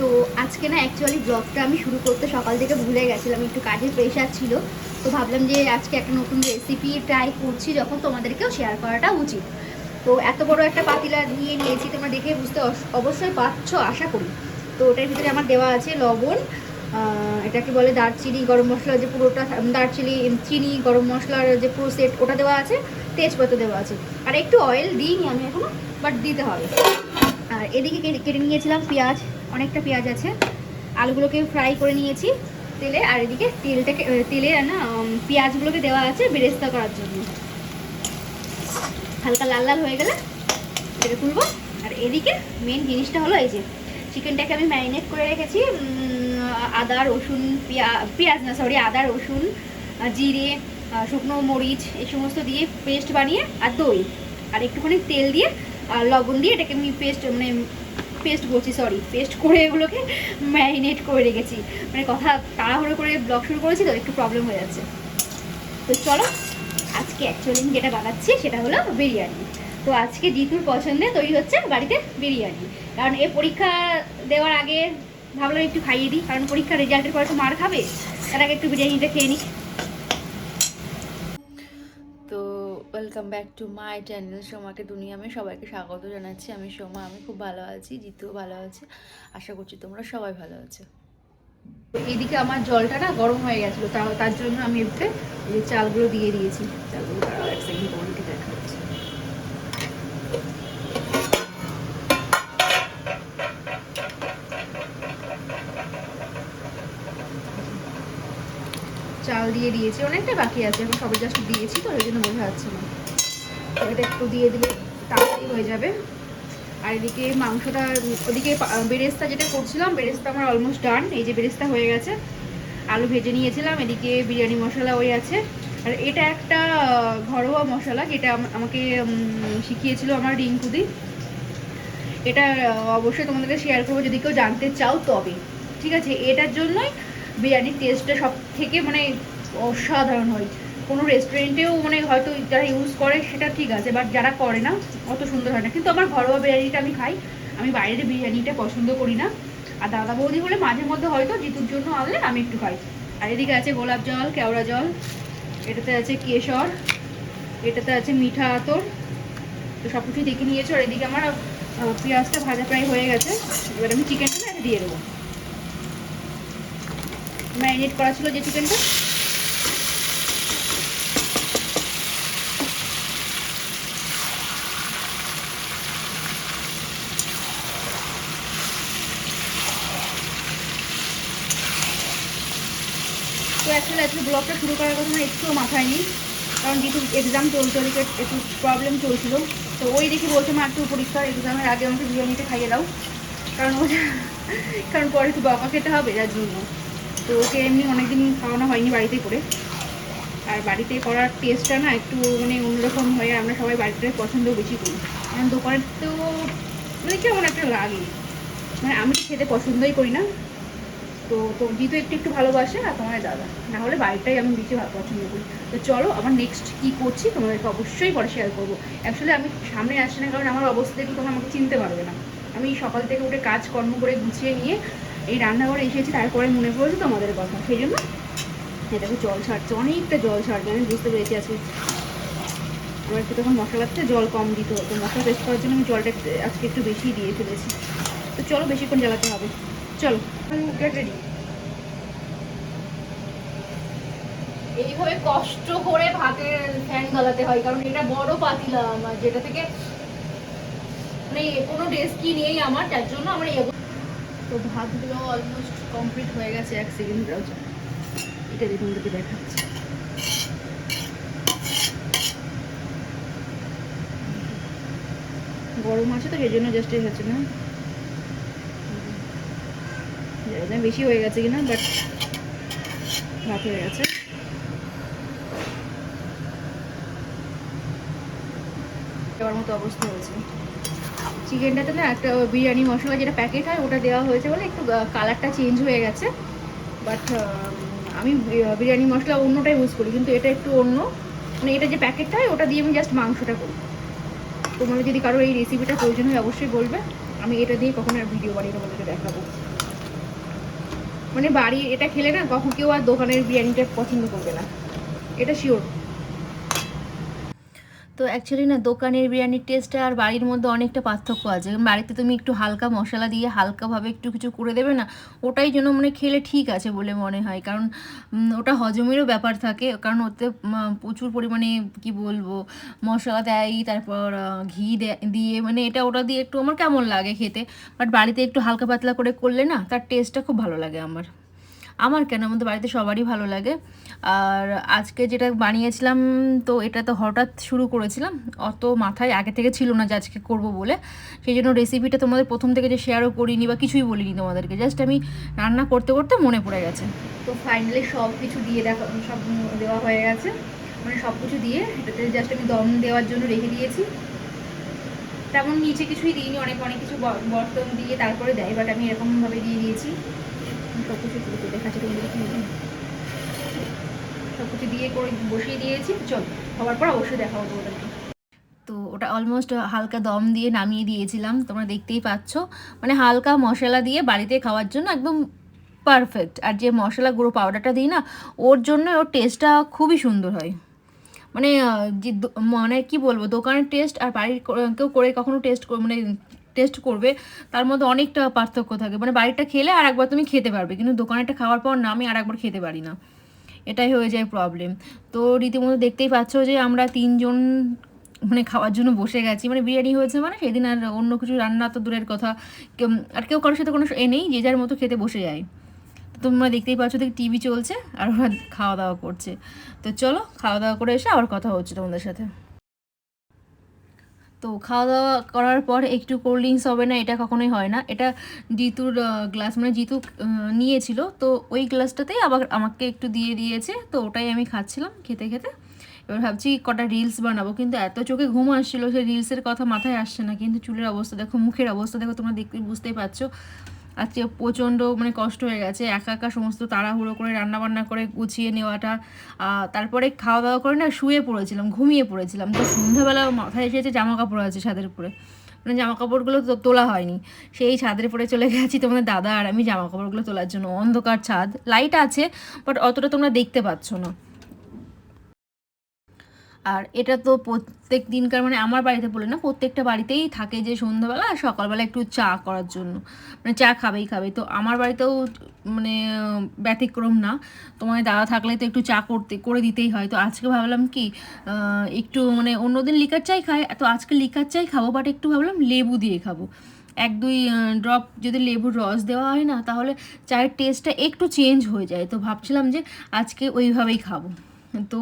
তো আজকে না অ্যাকচুয়ালি ব্লগটা আমি শুরু করতে সকাল থেকে ভুলে গেছিলাম, একটু কাজের প্রেশার ছিল। তো ভাবলাম যে আজকে একটা নতুন রেসিপি ট্রাই করছি যখন তোমাদেরকেও শেয়ার করাটা উচিত। তো এত বড় একটা পাতিলা নিয়ে নিয়েছি, তোমরা দেখে বুঝতে অবশ্যই পারছ, আশা করি। তো ওটার ভিতরে আমার দেওয়া আছে লবণ এটাকে বলে দারচিনি, গরম মশলা যে পুরোটা দারচিনি চিনি, গরম মশলার যে পুরো সেট ওটা দেওয়া আছে, তেজপাতা দেওয়া আছে। আর একটু অয়েল দিইনি আমি এখনও বাট দিতে হবে। আর এদিকে কেটে- নিয়েছিলাম পেঁয়াজ, অনেকটা পেঁয়াজ আছে। আলুগুলোকে ফ্রাই করে নিয়েছি তেলে, আর এদিকে তেলটাকে তেলে না পেঁয়াজগুলোকে দেওয়া আছে বেরেস্তা করার জন্য। হালকা লাল লাল হয়ে গেলে এটাকে তুলবো। আর এদিকে মেন জিনিসটা হলো এই যে চিকেনটাকে আমি ম্যারিনেট করে রেখেছি আদা, রসুন, পেঁয়া- পেঁয়াজ না সরি আদা, রসুন, জিরে শুকনো মরিচ, এই সমস্ত দিয়ে পেস্ট বানিয়ে, আর দই। আর একটুখানি তেল দিয়ে আর লবণ দিয়ে এটাকে আমি পেস্ট মানে পেস্ট করছি সরি পেস্ট করে এগুলোকে ম্যারিনেট করে রেখেছি। মানে কথা তাড়াহুড়ো করে ব্লগ শুরু করেছি তো, একটু প্রবলেম হয়ে যাচ্ছে। তো চলো, আজকে অ্যাকচুয়ালি আমি যেটা বানাচ্ছি সেটা হলো বিরিয়ানি। তো আজকে জিতুর পছন্দে তৈরি হচ্ছে বাড়িতে বিরিয়ানি। কারণ এ পরীক্ষা দেওয়ার আগে ভাবলাম একটু খাইয়ে দিই, কারণ পরীক্ষার রেজাল্টের পরে তো মার খাবে। তার আগে একটু বিরিয়ানিটা খেয়ে নিই। Welcome back to my channel সোমাকে দুনিয়ামে সবাইকে স্বাগত জানাচ্ছি। আমি সোমা, আমি খুব ভালো আছি, জিতুও ভালো আছে। আশা করছি তোমরা সবাই ভালো আছো। তো এইদিকে আমার জলটা না গরম হয়ে গেছিল তার জন্য আমি এতে এই চালগুলো দিয়ে দিয়েছি। চালগুলো তারা এক সেকেন্ড দেখা চাল দিয়ে দিয়েছি, অনেকটা বাকি আছে, এখন সবে জাস্ট দিয়েছি, তো ওই জন্য বোঝা যাচ্ছে না। এটা একটু দিয়ে দিলে তাড়াতাড়ি হয়ে যাবে। আর এদিকে মাংসটা, ওদিকে বেরেস্তা যেটা করছিলাম, বেরেস্তা আমার অলমোস্ট ডান এই যে বেরেস্তা হয়ে গেছে। আলু ভেজে নিয়েছিলাম, এদিকে বিরিয়ানি মশলা ওই আছে। আর এটা একটা ঘরোয়া মশলা যেটা আমাকে শিখিয়েছিল আমার রিঙ্কুদি। এটা অবশ্যই তোমাদেরকে শেয়ার করব, যদি কেউ জানতে চাও তবে। ঠিক আছে? এটার জন্যই বিরিয়ানির টেস্টটা সব থেকে মানে অসাধারণ হয়। কোনো রেস্টুরেন্টেও মানে হয়তো যারা ইউজ করে সেটা ঠিক আছে বাট যারা করে না, অত সুন্দর হয় না। কিন্তু আমার ঘরোয়া বিরিয়ানিটা আমি খাই। আমি বাইরের বিরিয়ানিটা পছন্দ করি না। আর দাদা বৌদি হলে মাঝে মধ্যে হয়তো জিতুর জন্য আনলে আমি একটু খাই। আর এদিকে আছে গোলাপ জল, কেওড়া জল, এটাতে আছে কেশর, এটাতে আছে মিঠা আতর। তো সব কিছুই দেখে নিয়েছো। আর এদিকে আমার পেঁয়াজটা ভাজা প্রায় হয়ে গেছে। এবার আমি চিকেনটা দিয়ে দেবো। ম্যারিনেট করা ছিল যে চিকেনটা তো আজকে ব্লগটা শুরু করার কথা আমার একটুও মাথায় নেই। কারণ যেহেতু এক্সাম চলছে, ওদিকে একটু প্রবলেম চলছিল। তো ওই দেখে বলছে, মা, একটু পরীক্ষার এক্সামের আগে আমাকে বিরিয়ানিটা খাইয়ে দাও। কারণ ও কারণ পরে একটু বকা খেতে হবে, যার জন্য। তো ওকে এমনি অনেকদিন খাওয়ানো হয়নি বাড়িতে করে। আর বাড়িতে করার টেস্টটা না একটু মানে অন্যরকম হয়ে, আমরা সবাই বাড়িতে পছন্দ বেশি করি। কারণ দোকানের তো মানে কেমন একটা লাগে। মানে আমি খেতে পছন্দই করি না। তো তো একটু একটু ভালোবাসে আর তোমার দাদা। না হলে বাড়িটাই আমি বেশি পছন্দ করি। তো চলো, আবার নেক্সট কী করছি তোমাদেরকে অবশ্যই পরে শেয়ার করব। অ্যাকচুয়ালি আমি সামনে আসছি না কারণ আমার অবস্থা দেখে তোমরা আমাকে চিনতে পারবে না। আমি সকাল থেকে উঠে কাজ কর্ম করে গুছিয়ে নিয়ে এই রান্নাঘরে এসেছি, তারপরে মনে পড়েছে তোমাদের কথা। সেই জন্য এটাকে জল ছাড়ছে, অনেকটা জল ছাড়ছে, আমি বুঝতে পেরেছি আজকে। আমার একটু তখন মশলা মশলাতে জল কম দিতে হতো মশলা পেস্ট করার জন্য আমি জলটা আজকে একটু বেশি দিয়ে ফেলেছি। তো চলো, বেশিক্ষণ জ্বালাতে হবে। চলো। গেট রেডি এইভাবে কষ্ট করে ভাতের ফ্যান গলাতে হয় কারণ এটা বড় পাতিলা আমার যেটা থেকে মানে কোনো ডেস্কি নেই আমার তার জন্য আমার তো ভাতগুলো অলমোস্ট কমপ্লিট হয়ে গেছে এক সেকেন্ড এটা দেখুন তোকে দেখাচ্ছি। গরম আছে তো সেই জন্য জাস্ট এই হচ্ছে জানি বেশি হয়ে গেছে কিনা বাট ভাত হয়ে গেছে। দেওয়ার মতো অবস্থা হয়েছে। চিকেনটাতে না একটা বিরিয়ানি মশলা যেটা প্যাকেট হয়, ওটা দেওয়া হয়েছে বলে একটু কালারটা চেঞ্জ হয়ে গেছে। বাট আমি বিরিয়ানি মশলা অন্যটাই ইউজ করি, কিন্তু এটা একটু অন্য। মানে এটা যে প্যাকেটটা হয়, ওটা দিয়ে আমি জাস্ট মাংসটা করি। তোমাদের যদি কারও এই রেসিপিটা প্রয়োজন হয়, অবশ্যই বলবে। আমি এটা দিয়ে কখনো ভিডিও বানিয়ে তোমাদেরকে দেখাবো। মানে বাড়ি, এটা খেলে না কখন কেউ আর দোকানের বিরিয়ানিটা পছন্দ করবে না। এটা শিওর তো অ্যাকচুয়ালি না দোকানের বিরিয়ানির টেস্টটা আর বাড়ির মধ্যে অনেকটা পার্থক্য আছে। বাড়িতে তুমি একটু হালকা মশলা দিয়ে হালকাভাবে একটু কিছু করে দেবে না, ওটাই যেন মানে খেলে ঠিক আছে বলে মনে হয়। কারণ ওটা হজমেরও ব্যাপার থাকে, কারণ ওতে প্রচুর পরিমাণে কি বলব, মশলা দেয়, তারপর ঘি দিয়ে মানে এটা ওটা দিয়ে একটু আমার কেমন লাগে খেতে। বাট বাড়িতে একটু হালকা পাতলা করে করলে না, তার টেস্টটা খুব ভালো লাগে আমার। আমার কেন? আমাদের বাড়িতে সবারই ভালো লাগে। আর আজকে যেটা বানিয়েছিলাম, তো এটা তো হঠাৎ শুরু করেছিলাম। অত মাথায় আগে থেকে ছিল না যে আজকে করব বলে। সেই জন্য রেসিপিটা তোমাদের প্রথম থেকে যে শেয়ারও করিনি বা কিছুই বলিনি তোমাদেরকে। জাস্ট আমি রান্না করতে করতে মনে পড়ে গেছে। তো ফাইনালি সব কিছু দিয়ে দেখা, সব দেওয়া হয়ে গেছে। মানে সব কিছু দিয়ে এটাতে জাস্ট আমি দম দেওয়ার জন্য রেখে দিয়েছি। তেমন নিচে কিছুই দিইনি, অনেক অনেক কিছু বর্তন দিয়ে তারপরে দেয় বাট আমি এরকমভাবে দিয়ে দিয়েছি। তোমাদের দিয়ে করে বসিয়ে দিয়েছি, চল, হওয়ার পর অবশ্যই ওটা অলমোস্ট হালকা দম দিয়ে নামিয়ে দিয়েছিলাম, তোমরা দেখতেই পাচ্ছ। মানে হালকা মশলা দিয়ে বাড়িতে খাওয়ার জন্য একদম পারফেক্ট আর যে মশলা গুঁড়ো পাউডারটা দিই না, ওর জন্য ওর টেস্টটা খুবই সুন্দর হয়। মানে যে মানে কি বলব, দোকানের টেস্ট আর বাড়ির কেউ করে কখনো টেস্ট মানে টেস্ট করবে, তার মধ্যে অনেকটা পার্থক্য থাকে। মানে বাড়িটা খেলে আর একবার তুমি খেতে পারবে, কিন্তু দোকানেরটা খাওয়ার পর না আমি আর একবার খেতে পারি না। এটাই হয়ে যায় প্রবলেম তো রীতিমতো দেখতেই পাচ্ছ যে আমরা তিনজন মানে খাওয়ার জন্য বসে গেছি। মানে বিরিয়ানি হয়েছে মানে সেদিন আর অন্য কিছু রান্না তো দূরের কথা। আর কেউ কারোর সাথে কোনো এ নেই, যে যার মতো খেতে বসে যায়। তোমরা দেখতেই পাচ্ছ দেখ টিভি চলছে আর ওরা খাওয়া দাওয়া করছে। তো চলো, খাওয়া দাওয়া করে এসে আবার কথা হচ্ছে তোমাদের সাথে। তো খাওয়া দাওয়া করার পর একটু কোল্ড ড্রিঙ্কস হবে না, এটা কখনোই হয় না। এটা জিতুর গ্লাস মানে জিতু নিয়েছিল। তো ওই গ্লাসটাতেই আবার আমাকে একটু দিয়ে দিয়েছে। তো ওটাই আমি খাচ্ছিলাম খেতে খেতে। এবার ভাবছি কটা রিলস বানাবো। কিন্তু এত চোখে ঘুম আসছিল, সেই রিলসের কথা মাথায় আসছে না। কিন্তু চুলের অবস্থা দেখো, মুখের অবস্থা দেখো, তোমরা দেখতে, বুঝতেই পারছ। আজকে প্রচণ্ড মানে কষ্ট হয়ে গেছে। একা একা সমস্ত তাড়াহুড়ো করে রান্না বান্না করে গুছিয়ে নেওয়াটা তারপরে খাওয়া দাওয়া করে না শুয়ে পড়েছিলাম, ঘুমিয়ে পড়েছিলাম। তো সন্ধ্যাবেলা মাথায় এসেছে জামা কাপড় আছে ছাদের উপরে। মানে জামা কাপড়গুলো তো তোলা হয়নি। সেই ছাদের পরে চলে গেছি তোমাদের দাদা আর আমি জামা কাপড়গুলো তোলার জন্য। অন্ধকার ছাদ। লাইট আছে বাট অতটা তোমরা দেখতে পাচ্ছ না। আর এটা তো প্রত্যেক দিনকার মানে আমার বাড়িতে বলে না, প্রত্যেকটা বাড়িতেই থাকে যে সন্ধ্যাবেলা আর সকালবেলা একটু চা করার জন্য। মানে চা খাবেই খাবে। তো আমার বাড়িতেও মানে ব্যতিক্রম না। তোমার দাদা থাকলে তো একটু চা করতে, করে দিতেই হয়। তো আজকে ভাবলাম কি একটু মানে অন্যদিন লিকার চাই খাই। তো আজকে লিকার চাই খাব বাট একটু ভাবলাম লেবু দিয়ে খাব। এক, দুই ড্রপ যদি লেবুর রস দেওয়া হয় না, তাহলে চায়ের টেস্টটা একটু চেঞ্জ হয়ে যায়। তো ভাবছিলাম যে আজকে ওইভাবেই খাব। তো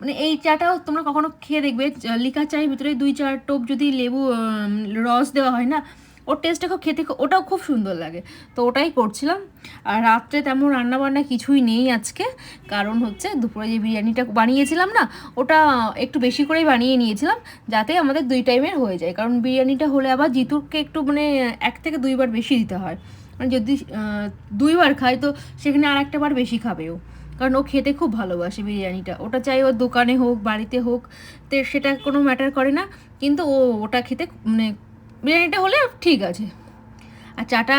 মানে এই চাটাও তোমরা কখনো খেয়ে দেখবে লিকার চায়ের ভিতরে দুই চার টোপ যদি লেবু রস দেওয়া হয় না, ওর টেস্টটা খুব খেতে ওটাও খুব সুন্দর লাগে। তো ওটাই করছিলাম। আর রাত্রে তেমন রান্না বান্না কিছুই নেই আজকে। কারণ হচ্ছে দুপুরে যে বিরিয়ানিটা বানিয়েছিলাম না, ওটা একটু বেশি করেই বানিয়ে নিয়েছিলাম, যাতে আমাদের দুই টাইমের হয়ে যায়। কারণ বিরিয়ানিটা হলে আবার জিতুরকে একটু মানে এক থেকে দুইবার বেশি দিতে হয়। মানে যদি দুইবার খায় তো সেখানে আর একটা বার বেশি খাবেও। কারণ ও খেতে খুব ভালোবাসে বিরিয়ানিটা। ওটা চাই ওর দোকানে হোক, বাড়িতে হোক, তো সেটা কোনো ম্যাটার করে না। কিন্তু ও ওটা খেতে মানে বিরিয়ানিটা হলে ঠিক আছে। আর চাটা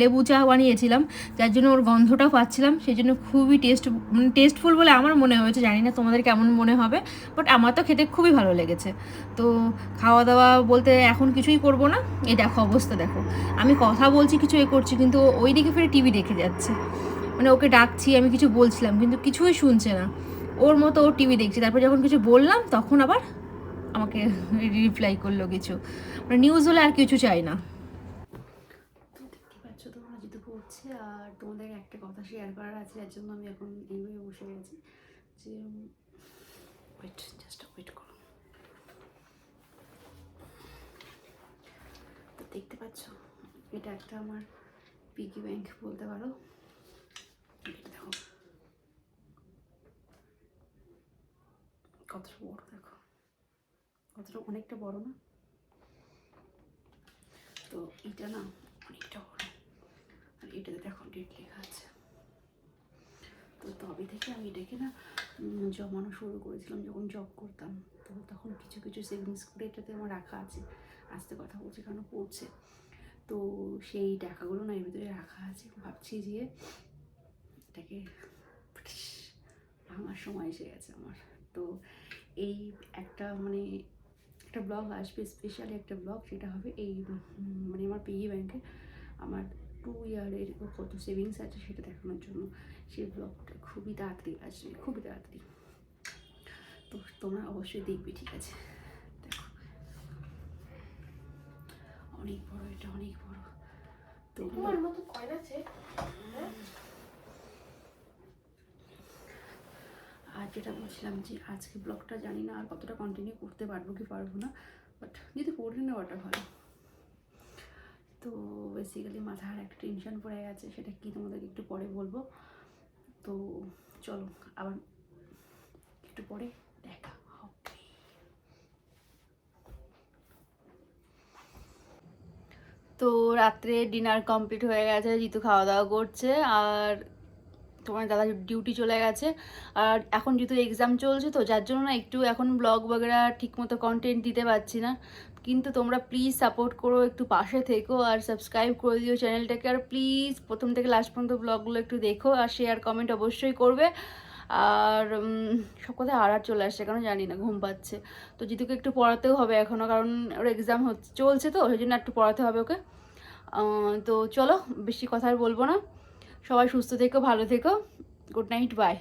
লেবু চা বানিয়েছিলাম, যার জন্য ওর গন্ধটা পাচ্ছিলাম, সেই জন্য খুবই টেস্ট মানে টেস্টফুল বলে আমার মনে হয়েছে, জানি না তোমাদের কেমন মনে হবে বাট আমার তো খেতে খুবই ভালো লেগেছে। তো খাওয়া দাওয়া বলতে এখন কিছুই করব না, এই দেখো অবস্থা দেখো। আমি কথা বলছি, কিছু এ করছি, কিন্তু ওই দিকে ফিরে টিভি দেখে যাচ্ছে। মানে ওকে ডাকছি, আমি কিছু বলছিলাম, কিন্তু কিছুই শুনছে না। ওর মতো ও টিভি দেখছে। তারপর যখন কিছু বললাম, তখন আবার আমাকে রিপ্লাই করল কিছু। মানে নিউজ হলে আর কিছু চাই না। পড়ছে আর তোমাদের একটা কথা শেয়ার করার আছে যার জন্য আমি এখন এইভাবে বসে গেছি যে ওয়েট জাস্ট ওয়েট করো। দেখতে পাচ্ছ, এটা একটা আমার পিগি ব্যাংক বলতে পারো এটা দেখো কতটা বড়, দেখো। কতটা অনেকটা বড় না? তো এটা না অনেকটা বড়। আর এটাতে দেখো ডেট লেখা আছে। তো তবে থেকে আমি এটাকে না জমানো শুরু করেছিলাম যখন জব করতাম। তো তখন কিছু কিছু সেভিংস করে এটাতে আমার রাখা আছে। আস্তে কথা বলছি কেন পড়ছে তো সেই টাকাগুলো না এর ভিতরে রাখা আছে। ভাবছি যে এটাকে ভাঙার সময় এসে গেছে আমার। তো এই একটা মানে একটা ব্লগ আসবে স্পেশালি একটা ব্লগ সেটা হবে এই মানে আমার পিই ব্যাংকে আমার টু ইয়ারের কত সেভিংস আছে সেটা দেখানোর জন্য। সেই ব্লগটা খুবই তাড়াতাড়ি আসবে, খুবই তাড়াতাড়ি। তো তোমরা অবশ্যই দেখবে, ঠিক আছে? দেখো। অনেক বড় এটা, অনেক বড়। তো তোমার মতো আছে আর যেটা বলছিলাম যে আজকে ব্লগটা জানি না আর কতটা কন্টিনিউ করতে পারব কি পারব না বাট যদি করে নেওয়াটা ভালো। তো বেসিক্যালি মাথার একটা টেনশন পড়ে গেছে, সেটা কি তোমাদেরকে একটু পরে বলব। তো চলো, আবার একটু পরে দেখা হবে। তো রাত্রে ডিনার কমপ্লিট হয়ে গেছে, জিতু খাওয়া দাওয়া করছে, আর তোমার দাদা ডিউটি চলে গেছে। আর এখন যেহেতু এক্সাম চলছে, তো যার জন্য না একটু এখন ব্লগ বগেরা ঠিকমতো কন্টেন্ট দিতে পারছি না। কিন্তু তোমরা প্লিজ সাপোর্ট করো, একটু পাশে থেকো আর সাবস্ক্রাইব করে দিও চ্যানেলটাকে আর প্লিজ প্রথম থেকে লাস্ট পর্যন্ত ব্লগগুলো একটু দেখো আর শেয়ার কমেন্ট অবশ্যই করবে। আর সব কথা আর চলে আসছে, কেন জানি না, ঘুম পাচ্ছে। তো জিতুকে একটু পড়াতেও হবে এখনও কারণ ওর এক্সাম হচ্ছে, চলছে তো, সেই জন্য একটু পড়াতে হবে ওকে। তো চলো, বেশি কথা আর বলব না। সবাই সুস্থ থেকো ভালো থেকো। Good night bye